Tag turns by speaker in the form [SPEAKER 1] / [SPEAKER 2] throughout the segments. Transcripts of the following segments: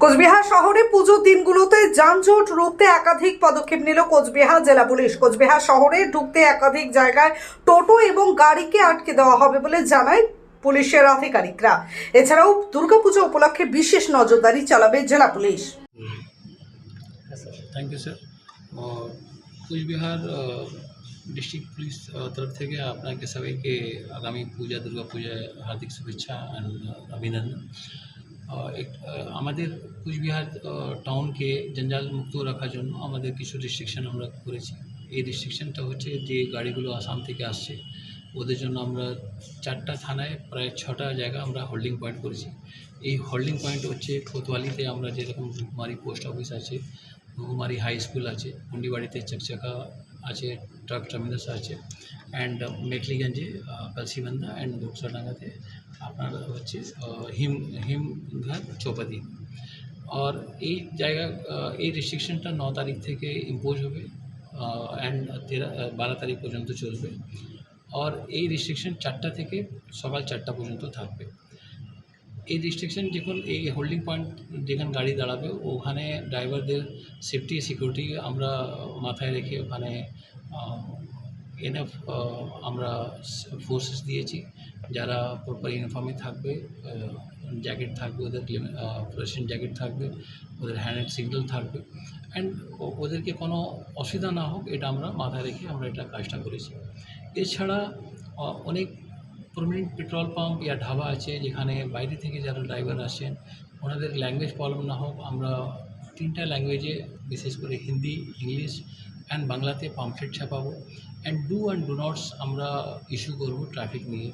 [SPEAKER 1] কোচবিহার শহরে পুজোর দিনগুলোতে যানজট রুখতে একাধিক পদক্ষেপ নিল কোচবিহার জেলা পুলিশ। কোচবিহার শহরে ঢুকতে একাধিক জায়গায় টোটো এবং গাড়িকে আটকে দেওয়া হবে বলে জানায় পুলিশের আধিকারিকরা। এছাড়াও দুর্গাপুজো উপলক্ষে বিশেষ নজরদারি চালাবে জেলা police.
[SPEAKER 2] Thank you sir Cooch Behar district police তরফ থেকে আপনাকে সবাইকে আগামী পূজা হার্দিক শুভেচ্ছা অ্যান্ড অভিনন্দন। এক আহ, আমাদের কুচবিহার টাউনকে জঞ্জাল মুক্ত রাখার জন্য আমাদের কিছু রেস্ট্রিকশন আমরা করেছি। এই রেস্ট্রিকশনটা হচ্ছে যে গাড়িগুলো আসাম থেকে আসছে, ওদের জন্য আমরা চারটা থানায় প্রায় ছটা জায়গা আমরা হোল্ডিং পয়েন্ট করেছি। এই হোল্ডিং পয়েন্ট হচ্ছে কোতোয়ালিতে আমরা যেরকম ঘুঘুমারি পোস্ট অফিস আছে ঘুঘুমারি হাই স্কুল আছে মুন্ডিবাড়িতে চকচকা আছে ট্রাক টার্মিনাস আছে অ্যান্ড মেখলিগঞ্জে কালসিবান্ধা অ্যান্ড ঘোকসাডাঙ্গাতে আপনার হচ্ছে হিম হিমঘর চৌপাতি। আর এই জায়গা এই রেস্ট্রিকশনটা ন তারিখ থেকে ইম্পোজ হবে অ্যান্ড তেরো বারো তারিখ পর্যন্ত চলবে। আর এই রেস্ট্রিকশন চারটা থেকে সকাল চারটা পর্যন্ত থাকবে। এই রেস্ট্রিকশন যখন এই হোল্ডিং পয়েন্ট যেখানে গাড়ি দাঁড়াবে, ওখানে ড্রাইভারদের সেফটি সিকিউরিটি আমরা মাথায় রেখে ওখানে এনাফ আমরা ফোর্সেস দিয়েছি। যারা প্রপার ইউনিফর্মে থাকবে জ্যাকেট থাকবে, ওদের ফ্লোরেসেন্ট জ্যাকেট থাকবে, ওদের হ্যান্ড সিগন্যাল থাকবে। অ্যান্ড ওদেরকে কোনো অসুবিধা না হোক, এটা আমরা মাথায় রেখে আমরা এটা কাজটা করেছি। এছাড়া অনেক পারমানেন্ট পেট্রোল পাম্প ইয়া ঢাবা আছে, যেখানে বাইরে থেকে যারা ড্রাইভার আসেন, ওনাদের ল্যাঙ্গুয়েজ প্রবলেম না হোক, আমরা তিনটা ল্যাঙ্গুয়েজে বিশেষ করে হিন্দি, ইংলিশ অ্যান্ড বাংলাতে pamphlet ছাপাবো। And do and do nots আমরা ইস্যু করব ট্রাফিক নিয়ে।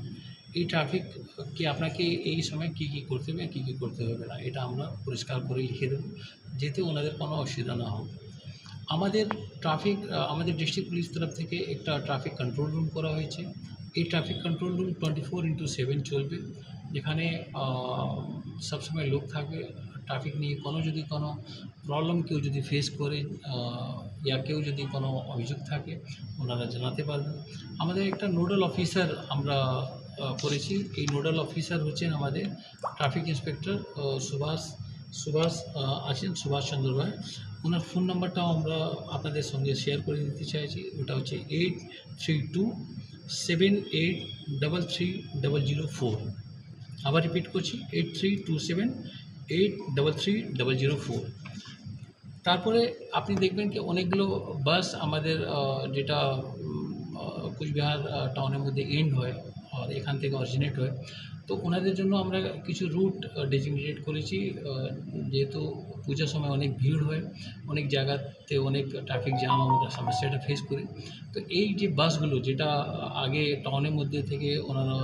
[SPEAKER 2] এই ট্রাফিক কি আপনাকে এই সময় কী কী করতে হবে, কী কী করতে হবে না, এটা আমরা পরিষ্কার করে লিখে দেবো, যেতে ওনাদের কোনো অসুবিধা না হোক। আমাদের ট্রাফিক আমাদের ডিস্ট্রিক্ট পুলিশ তরফ থেকে একটা ট্রাফিক কন্ট্রোল রুম করা হয়েছে। এই traffic control room twenty four into seven চলবে। যেখানে সবসময় লোক থাকবে ট্রাফিক নিয়ে কোনো যদি কোনো প্রবলেম কেউ যদি ফেস করে ইয়া কেউ যদি কোনো অভিযোগ থাকে, ওনারা জানাতে পারবেন আমাদের একটা নোডাল অফিসার আমরা করেছি। এই নোডাল অফিসার হচ্ছেন আমাদের ট্রাফিক ইন্সপেক্টর সুভাষ সুভাষ আছেন, সুভাষ চন্দ্র রায়। ওনার ফোন নাম্বারটাও আমরা আপনাদের সঙ্গে শেয়ার করে দিতে চাইছি। ওটা হচ্ছে eight three two seven eight double three double zero four আবার রিপিট করছি eight three two seven eight double three double zero four তারপরে আপনি দেখবেন কি অনেকগুলো বাস আমাদের যেটা কুচবিহার টাউনের মধ্যে এন্ড হয়, আর এখান থেকে অরিজিনেট হয়। তো ওনাদের জন্য আমরা কিছু রুট ডেজিগনেট করেছি। যেহেতু পূজার সময় অনেক ভিড় হয়, অনেক জায়গাতে অনেক ট্রাফিক জ্যাম আমরা সমস্যাটা ফেস করি। তো এই যে বাসগুলো যেটা আগে টাউনের মধ্যে থেকে ওনারা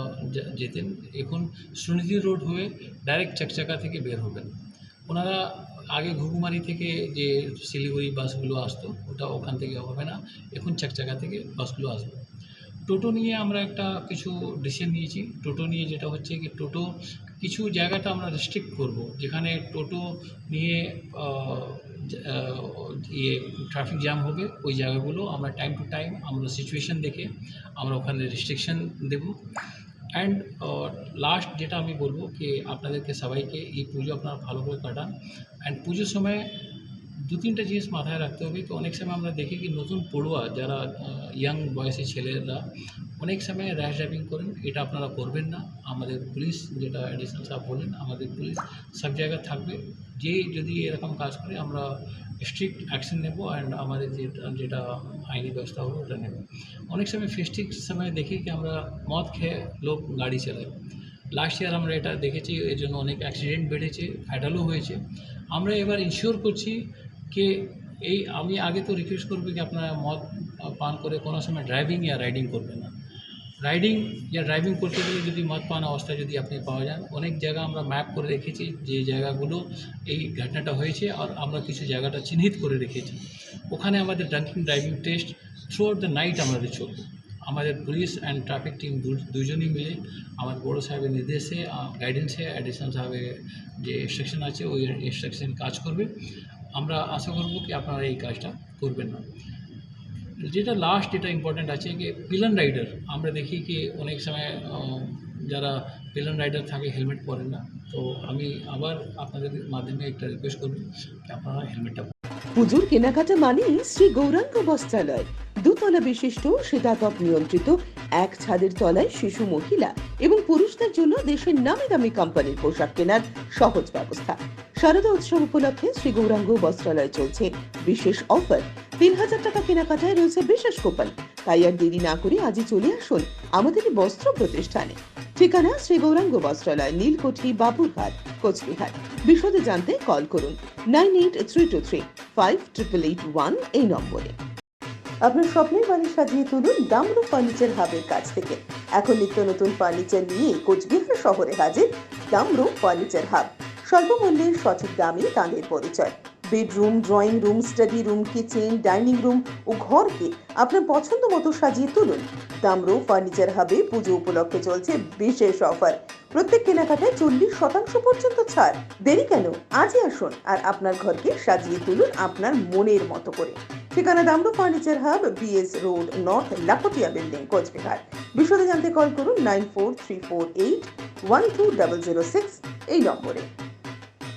[SPEAKER 2] যেতেন, এখন সুনীতি রোড হয়ে ডাইরেক্ট চাকচাকা থেকে বের হবেন। ওনারা আগে ঘুঘুমারি থেকে যে শিলিগুড়ি বাসগুলো আসতো, ওটা ওখান থেকে হবে না, এখন চাকচাকা থেকে বাসগুলো আসবে। টোটো নিয়ে আমরা একটা কিছু ডিসিশন নিয়েছি। টোটো নিয়ে যেটা হচ্ছে কি, টোটো কিছু জায়গাটা আমরা রেস্ট্রিক্ট করব। যেখানে টোটো নিয়ে ইয়ে ট্রাফিক জ্যাম হবে, ওই জায়গাগুলো আমরা টাইম টু টাইম আমরা সিচুয়েশন দেখে আমরা ওখানে রেস্ট্রিকশন দেব। অ্যান্ড লাস্ট যেটা আমি বলব কি, আপনাদেরকে সবাইকে এই পুজো আপনারা ভালো করে কাটান। অ্যান্ড পুজোর সময় দু তিনটা জিনিস মাথায় রাখতে হবে কি অনেক সময় আমরা দেখি কি নতুন পড়ুয়া যারা ইয়াং বয়সী ছেলেরা অনেক সময় র্যাশ ড্রাইভিং করেন, এটা আপনারা করবেন না। আমাদের পুলিশ যেটা অ্যাডিশনাল সাহেব বলেন, আমাদের পুলিশ সব জায়গায় থাকবে। যে যদি এরকম কাজ করে, আমরা স্ট্রিক্ট অ্যাকশন নেব অ্যান্ড আমাদের যেটা যেটা আইনি ব্যবস্থা হবে, ওটা নেব। অনেক সময় ফেস্টিভ সময় দেখি কি আমরা মদ খেয়ে লোক গাড়ি চালায়। লাস্ট ইয়ার আমরা এটা দেখেছি, এর জন্য অনেক অ্যাক্সিডেন্ট বেড়েছে ফ্যাটালও হয়েছে। আমরা এবার ইনশিওর করছি যে এই আমি আগে তো রিকোয়েস্ট করব কি আপনারা মদ পান করে কোনো সময় ড্রাইভিং ইয়া রাইডিং করবেন না। রাইডিং ইয়া ড্রাইভিং করতে গেলে যদি মদ পান অবস্থায় যদি আপনি পাওয়া যান, অনেক জায়গা আমরা ম্যাপ করে রেখেছি যে জায়গাগুলো এই ঘটনাটা হয়েছে আর আমরা কিছু জায়গাটা চিহ্নিত করে রেখেছি। ওখানে আমাদের drunken driving test throughout the night আমাদের চলবে আমাদের পুলিশ অ্যান্ড ট্রাফিক টিম দুজনই মিলে আমার বড় সাহেবের নির্দেশে গাইডেন্সে অ্যাডিশনাল সাহেবের যে ইনস্ট্রাকশন আছে, ওই ইনস্ট্রাকশন কাজ করবে। আমরা আশা করব কি আপনারা এই কাজটা করবেন না। যেটা লাস্ট এটা ইম্পর্ট্যান্ট আছে কি পিলন রাইডার আমরা দেখি কি অনেক সময় যারা পিলন রাইডার থাকে হেলমেট পরেন না। তো আমি আবার আপনাদের মাধ্যমে একটা রিকোয়েস্ট করব, আপনারা হেলমেটটা
[SPEAKER 3] পুজোর কেনাকাটা মানেই শ্রী গৌরাঙ্গ বস্ত্রালয়। দুতলা বিশিষ্ট শীতাতপ নিয়ন্ত্রিত এক ছাদের তলায় শিশু মহিলা এবং পুরুষদের জন্য দেশের নামি দামি কোম্পানির পোশাক কেনার সহজ ব্যবস্থা। শারদা উৎসব উপলক্ষে শ্রী গৌরাঙ্গ বস্ত্রালয় চলছে বিশেষ অফার। তিন হাজার টাকা কেনাকাটায় রয়েছে বিশেষ কুপন। তাই আর দেরি না করে আজই চলে আসুন আমাদের বস্ত্র প্রতিষ্ঠানে। ঠিকানা শ্রী গৌরাঙ্গ বস্ত্রালয়, নীলকুঠি বাবুরঘাট কোচবিহার। বিশদে জানতে কল করুন nine eight three two three, five triple eight one এই নম্বরে। আপনার স্বপ্নের বাড়ি সাজিয়ে তুলুন দামরু ফার্নিচার হাবের কাছ থেকে। এখন নিত্য নতুন ফার্নিচার নিয়ে কোচবিহার শহরে হাজির দামরু ফার্নিচার হাব। স্বল্প মূল্যের সঠিক দামে তাঁদের পরিচয়। Bedroom, drawing room, study room, kitchen, dining room ও ঘরকে আপনার পছন্দ মতো সাজিয়ে তুলুন। দামরু ফার্নিচার হাবে পুজো উপলক্ষে চলছে বিশেষ অফার। প্রত্যেক কেনাকাটায় চল্লিশ শতাংশ পর্যন্ত ছাড়। দেরি কেন? আজই আসুন আর আপনার ঘরকে সাজিয়ে তুলুন আপনার মনের মতো করে। ঠিকানা Damru furniture hub BS road north Laptia building Cooch Behar. বিশদে জানতে কল করুন nine four three four eight one two double zero six এই নম্বরে।